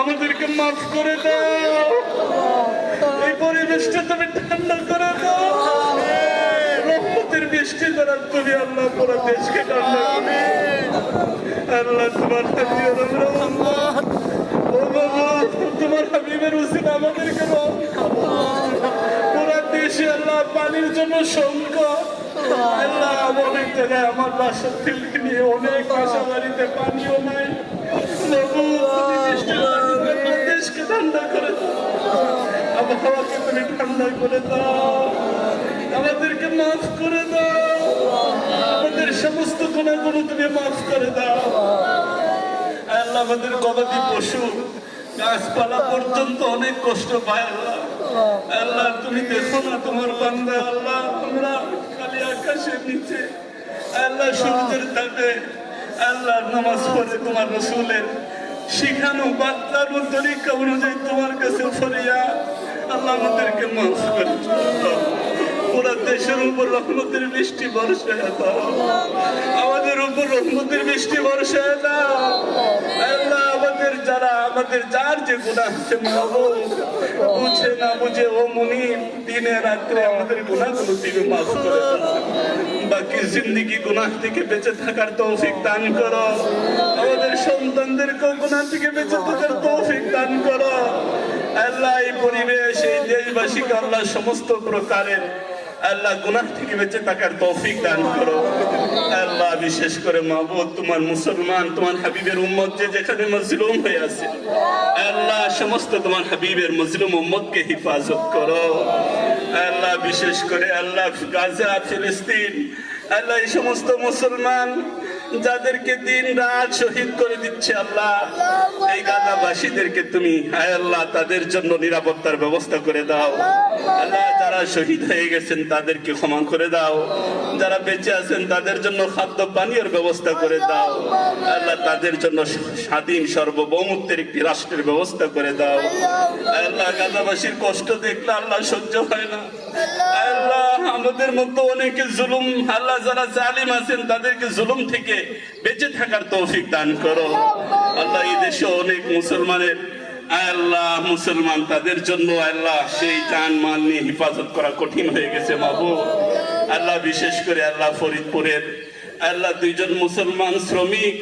আমাদেরকে মাফ করে দাও। এই পরিবেশটা তুমি ঠান্ডা করে দাও। রহমতের বৃষ্টি দ্বারা তুমি আল্লাহ পুরো দেশকে ঠান্ডা আল্লাহ তোমার হাবিবের রহমত। ও তোমার হাবিবের উচিত আমাদেরকে রহমত পুরা দেশে আল্লাহ পানির জন্য সংকট আল্লাহ। অনেক জায়গায় আমার বাসার থেকে নিয়ে অনেক বাসা বাড়িতে পানিও নাই। ঠান্ডা করে আবহাওয়াকে তুমি ঠান্ডা করে দাও আমাদেরকে মাফ করে দাও আমাদের সমস্ত গুণাগুলো তুমি মাফ করে দাও আল্লাহ আমাদের গবাদি পশু গাছপালা পর্যন্ত অনেক কষ্ট পায় আল্লাহ আল্লাহ তুমি দেখো না তোমার বান্দা আল্লাহ। আমরা খালি আকাশের নিচে আল্লাহ, সূর্যের তাপে আল্লাহ নামাজ পড়ে তোমার রসুলের। শিখানো বাচ্চার তরিকা অনুযায়ী তোমার কাছে ফরিয়া আল্লাহ আমাদেরকে মাফ করে পুরা দেশের উপর রহমতের বৃষ্টি বর্ষা আমাদের উপর রহমতের বৃষ্টি বর্ষায় দাও আল্লাহ আমাদের যারা, আমাদের যার যে গুণা আছে বুঝে না বুঝে, ও মুনি দিনে রাত্রে আমাদের গুণাগুলো করে বাকি জিন্দগি গুনাহ থেকে বেঁচে থাকার তৌফিক দান করো। আমাদের সন্তানদেরকেও গুনাহ থেকে বেঁচে থাকার তৌফিক দান করো। আল্লাহ এই পরিবেশ, এই দেশবাসীকে আল্লাহ সমস্ত প্রকারের আল্লাহ গুনাহ থেকে বেঁচে থাকার তৌফিক দান করো। আল্লাহ বিশেষ করে মাহবুব, তোমার মুসলমান, তোমার হাবিবের উম্মত যে যেখানে মজলুম হয়ে আছে। আল্লাহ সমস্ত তোমার হাবিবের মজলুম উম্মতকে হিফাজত করো। আল্লাহ বিশেষ করে আল্লাহ গাজা, ফিলিস্তিন, আল্লাহ এই সমস্ত মুসলমান যাদেরকে দিন রাত শহীদ করে দিচ্ছে আল্লাহ, এই গাজাবাসীদেরকে তুমি, হায় আল্লাহ, তাদের জন্য নিরাপত্তার ব্যবস্থা করে দাও। আল্লাহ, যারা শহীদ হয়ে গেছেন, তাদেরকে ক্ষমা করে দাও। যারা বেঁচে আছেন, তাদের জন্য খাদ্য পানীয়ের ব্যবস্থা করে দাও। আল্লাহ, তাদের জন্য স্বাধীন সার্বভৌমত্বের একটি রাষ্ট্রের ব্যবস্থা করে দাও। আল্লাহ, গাজাবাসীর কষ্ট দেখলে আল্লাহ সহ্য হয় না। আল্লাহ, আমাদের মতো অনেকে জুলুম, আল্লাহ, যারা জালিম আছেন, তাদেরকে জুলুম থেকে বেঁচে থাকার তৌফিক দান করো। আল্লাহ এই দেশে অনেক মুসলমানের, আল্লাহ মুসলমান তাদের জন্য আল্লাহ সেই জান মাল নিয়ে হেফাজত করা কঠিন হয়ে গেছে বাবু আল্লাহ বিশেষ করে আল্লাহ ফরিদপুরের, আল্লাহ দুইজন মুসলমান শ্রমিক,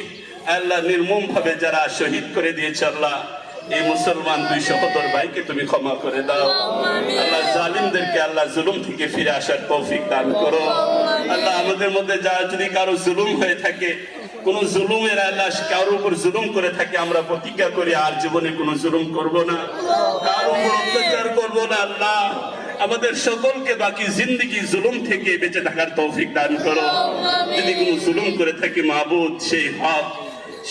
আল্লাহ নির্মম ভাবে যারা শহীদ করে দিয়েছে আল্লাহ, এই মুসলমান দুই সহোদর ভাইকে তুমি ক্ষমা করে দাও। আল্লাহ জালিমদেরকে আল্লাহ জুলুম থেকে ফিরে আসার তৌফিক দান করো। আল্লাহ আমাদের মধ্যে যা যদি কারও জুলুম হয়ে থাকে, কোন জুলুমের আল্লাহ কারোর উপর জুলুম করে থাকে, আমরা প্রতিজ্ঞা করি, আর জীবনে কোনো জুলুম করব না। কারোর উপর অত্যাচার করব না, আল্লাহ। আমাদের সকলকে বাকি জিন্দগি জুলুম থেকে বেঁচে থাকার তৌফিক দান করো। যদি কোনো জুলুম করে থাকি, মাহবুদ, সেই হক,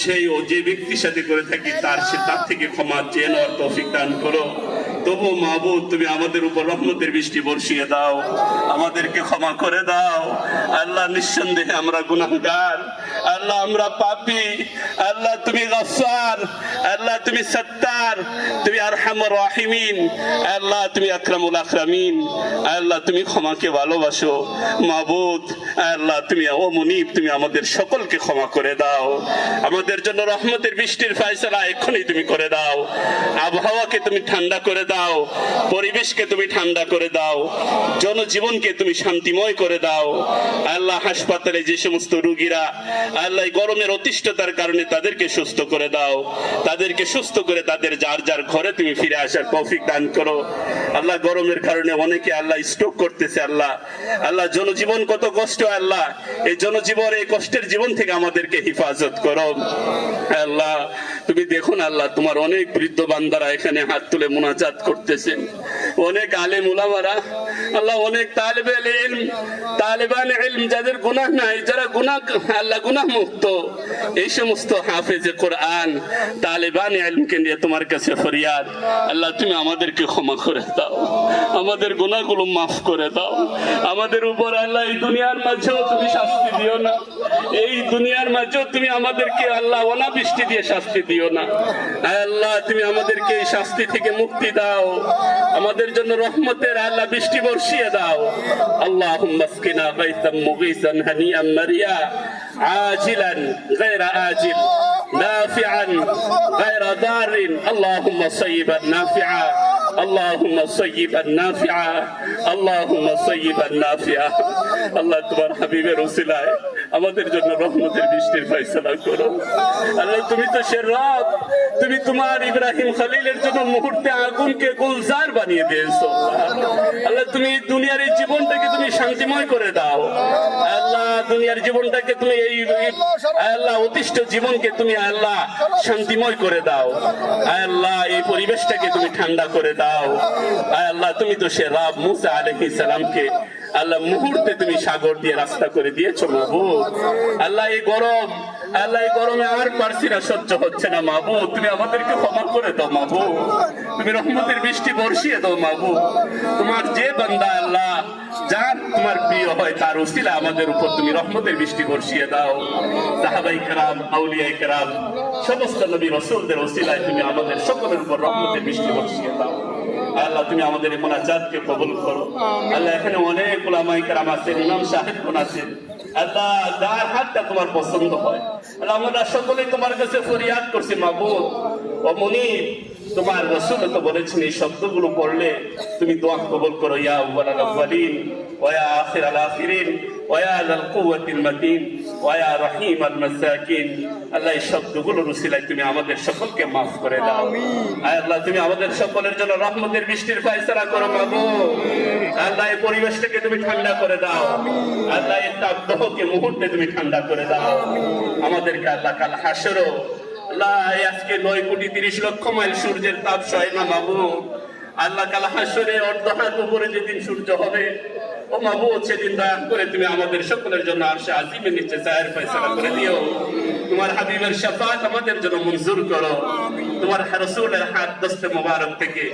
সেই ও যে ব্যক্তির সাথে করে থাকি, তার সে তার থেকে ক্ষমা চেয়ে নেওয়ার তৌফিক দান করো। তবু মাহবুদ তুমি আমাদের উপর রহমতের বৃষ্টি বর্ষিয়ে দাও। আমাদেরকে ক্ষমা করে দাও। আল্লাহ নিঃসন্দেহে আমরা গুনাহগার। আল্লাহ আমরা পাপী। আল্লাহ তুমি গফার আল্লাহ তুমি সত্তার। তুমি আরহামুর রাহিমিন। আল্লাহ তুমি আকরামুল আকরামিন। আল্লাহ তুমি ক্ষমাকে ভালোবাসো। মাহবুদ আল্লাহ তুমি, ও মুনিব, তুমি আমাদের সকলকে ক্ষমা করে দাও। আমাদের জন্য রহমতের বৃষ্টির ফায়সালা এক্ষুনি তুমি করে দাও। আবহাওয়াকে তুমি ঠান্ডা করে দাও, পরিবেশকে তুমি ঠান্ডা করে দাও, জনজীবনকে তুমি শান্তিময় করে দাও। আল্লাহ হাসপাতালে যে সমস্ত রুগীরা, আল্লাহ গরমের অতিষ্ঠতার কারণে তাদেরকে সুস্থ করে দাও। তাদেরকে সুস্থ করে তাদের যার যার ঘরে তুমি ফিরে আসার তৌফিক দান করো। আল্লাহ গরমের কারণে অনেকে আল্লাহ স্ট্রোক করতেছে আল্লাহ। আল্লাহ জনজীবন কত কষ্ট আল্লাহ। এই জনজীবন, এই কষ্টের জীবন থেকে আমাদেরকে হেফাজত করো। আল্লাহ তুমি দেখো না আল্লাহ, তোমার অনেক বৃদ্ধ বান্দারা এখানে হাত তুলে মোনাজাত করতেছেন অনেক আলে উলামারা তোমার কাছে ফরিয়াদ। আল্লাহ, তুমি আমাদেরকে ক্ষমা করে দাও। আমাদের মাফ করে দাও। আমাদের উপর আল্লাহ, এই দুনিয়ার মাঝেও তুমি শাস্তি দিও না। এই দুনিয়ার মাঝেও তুমি আমাদেরকে আল্লাহ অনাবৃষ্টি দিয়ে শাস্তি দিও না। আল্লাহ, তুমি আমাদেরকে এই শাস্তি থেকে মুক্তি দাও। আমাদের জন্য রহমতের আল্লাহ বৃষ্টি وامشي داو. اللهم اسقنا غيثا مغيثا هنيئا مريئا. عاجلا غير آجل. نافعا غير ضار اللهم صيبا نافعا. اللهم صيبا نافعا. اللهم صيبا نافعا. الله أكبر حبيبي رسول আমাদের জন্য রহমতের বৃষ্টির ফয়সালা করো। আল্লাহ, তুমি তো সে রব, তুমি তোমার ইব্রাহিম খলিলের জন্য মুহূর্তে আগুনকে গুলজার বানিয়ে দিয়েছ। আল্লাহ, তুমি দুনিয়ার এই জীবনটাকে তুমি শান্তিময় করে দাও। আল্লাহ, দুনিয়ার জীবনটাকে তুমি এই, আল্লাহ, অতিষ্ঠ জীবনকে তুমি আল্লাহ শান্তিময় করে দাও। আল্লাহ, এই পরিবেশটাকে তুমি ঠান্ডা করে দাও। আল্লাহ, তুমি তো সে রাব মুসা আলাইহিস সালামকে আল্লাহ মুহূর্তে তুমি সাগর দিয়ে রাস্তা করে দিয়েছ, মাহবুব। আল্লাহ, এই গরম, আল্লাহ, এই গরমে আর পারসিরা সহ্য হচ্ছে না, মাহবুব। তুমি আমাদেরকে ক্ষমা করে দাও, মাহবুব। তুমি রহমতের বৃষ্টি বর্ষিয়ে দাও, মাহবুব। তোমার যে বান্দা, আল্লাহ, যার তোমার প্রিয় হয়, তার উসিলা আমাদের উপর তুমি রহমতের বৃষ্টি বর্ষিয়ে দাও। সাহাবাই কেরাম, আউলিয়াই কেরাম, সমস্ত নবী রসুলদের ওসিলায় তুমি আমাদের সকলের উপর রহমতের বৃষ্টি বর্ষিয়ে দাও। আল্লাহ তুমি আমাদের এই মোনাজাতকে কবুল করো। আল্লাহ এখানে অনেক ওলামাই কেরাম আছেন ইমাম সাহেব কোন আছেন। আল্লাহ যার হাতটা তোমার পছন্দ হয়। আল্লাহ আমরা সকলে তোমার কাছে ফরিয়াদ করছি মাবুদ। ও মনির তোমার রসুল তো বলেছেন এই শব্দগুলো পড়লে তুমি দোয়া কবুল করো ইয়া আউয়ালাল আউয়ালিন ওয়া ইয়া আখিরাল আখিরিন ওয়া ইয়া যাল কুওয়াতিল মাতিন। ওয়া রহিমাল মাসাকিন আল্লাহ এই শব্দগুলোর উসিলায় তুমি আমাদের সকলকে মাফ করে দাও। আয় আল্লাহ তুমি আমাদের সকলের জন্য রহমতের বৃষ্টির ফয়সালা করো মাগো আল্লাহ এই পরিবেশটাকে তুমি ঠান্ডা করে দাও। আল্লাহ এই তাপদাহকে মুহূর্তে তুমি ঠান্ডা করে দাও। আমাদেরকে আল্লাহ কাল হাসরো। আল্লাহ আজকে নয় কোটি তিরিশ লক্ষ মাইল সূর্যের তাপ সয় না মাবু আল্লাহ কাল হাসরে অর্ধ হাত উপরে যেদিন সূর্য হবে ও মাবু সেদিন দয়া করে তুমি আমাদের সকলের জন্য আরশে আজিমের নিচে চায়ের ফয়সালা করে দিও। তোমার হাবিবের শাফাত আমাদের জন্য মঞ্জুর করো। তোমার রসুলের হাত দস্তে মোবারক থেকে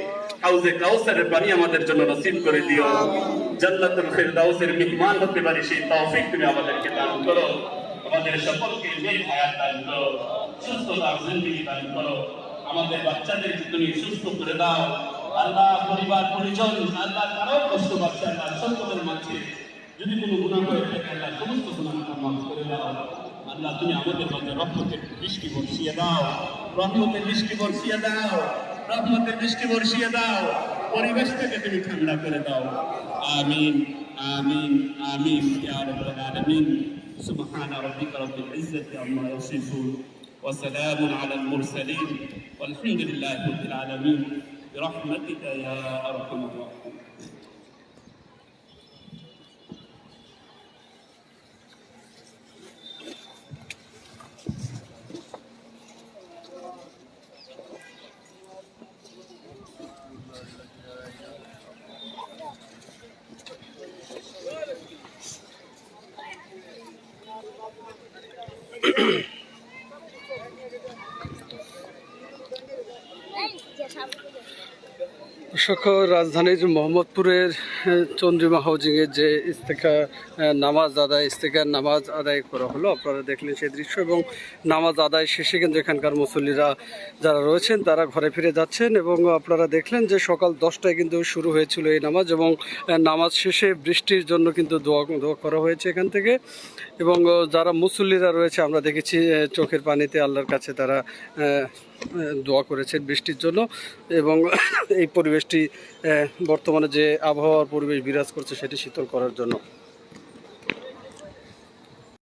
হাউজে কাউসারের পানি আমাদের জন্য নসিব করে দিও। জান্নাতুল ফিরদাউসের মেহমান হতে পারি সেই তৌফিক তুমি আমাদেরকে দান করো। আমাদের সকলকে নেক হায়াত দান করো। সুস্থতার জিন্দগি দান করো। আমাদের বাচ্চাদেরকে তুমি সুস্থ করে দাও। আল্লাহ পরিবার পরিজন আল্লাহ কারো কষ্ট পাচ্ছে আল্লাহ সকলের মাঝে যদি কোনো গুণা হয়ে থাকে আল্লাহ সমস্ত গুণাগুলো মাফ করে দাও আল্লাহ তুমি আমাদের মধ্যে রহমতের বৃষ্টি বর্ষিয়ে দাও রহমতের বৃষ্টি বর্ষিয়ে দাও রহমতের বৃষ্টি বর্ষিয়ে দাও পরিবেশটাকে তুমি ঠান্ডা করে দাও আমিন আমিন আমিন ইয়া রাব্বাল আলামিন سبحان ربك رب العزة عما يصفون وسلام على المرسلين والحمد لله رب العالمين برحمتك يا أرحم الراحمين. দর্শক রাজধানীর মোহাম্মদপুরের চন্দ্রিমা হাউজিংয়ের যে ইস্তেকা নামাজ আদায় ইস্তেকার নামাজ আদায় করা হলো। আপনারা দেখলেন সেই দৃশ্য এবং নামাজ আদায় শেষে কিন্তু এখানকার মুসল্লিরা যারা রয়েছেন, তারা ঘরে ফিরে যাচ্ছেন এবং আপনারা দেখলেন যে সকাল দশটায় কিন্তু শুরু হয়েছিল এই নামাজ এবং নামাজ শেষে বৃষ্টির জন্য কিন্তু দোয়া দোয়া করা হয়েছে এখান থেকে। এবং যারা মুসল্লিরা রয়েছে, আমরা দেখেছি চোখের পানিতে আল্লাহর কাছে তারা দোয়া করেছেন বৃষ্টির জন্য এবং এই পরিবেশটি বর্তমানে যে আবহাওয়ার পরিবেশ বিরাজ করছে সেটি শীতল করার জন্য।